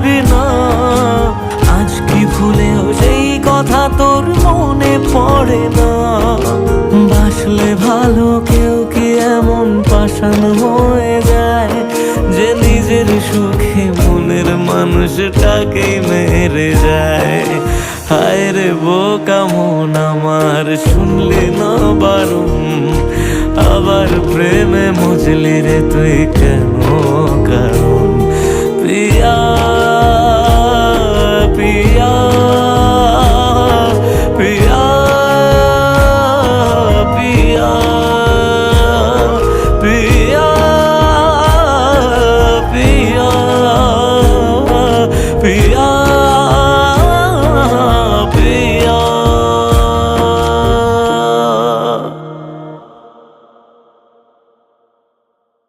পারবি না। আজ কি ভুলেও সেই কথা তোর মনে পড়ে না। বাসলে ভালো কেউ কি এমন পাষাণ হয়ে যায় যে নিজের সুখে মনের মানুষটাকে মেরে যায়। হায় রে বোকা মন আমার, শুনলি না বারুম আবার প্রেমে মজলি রে তুই কেন কারণ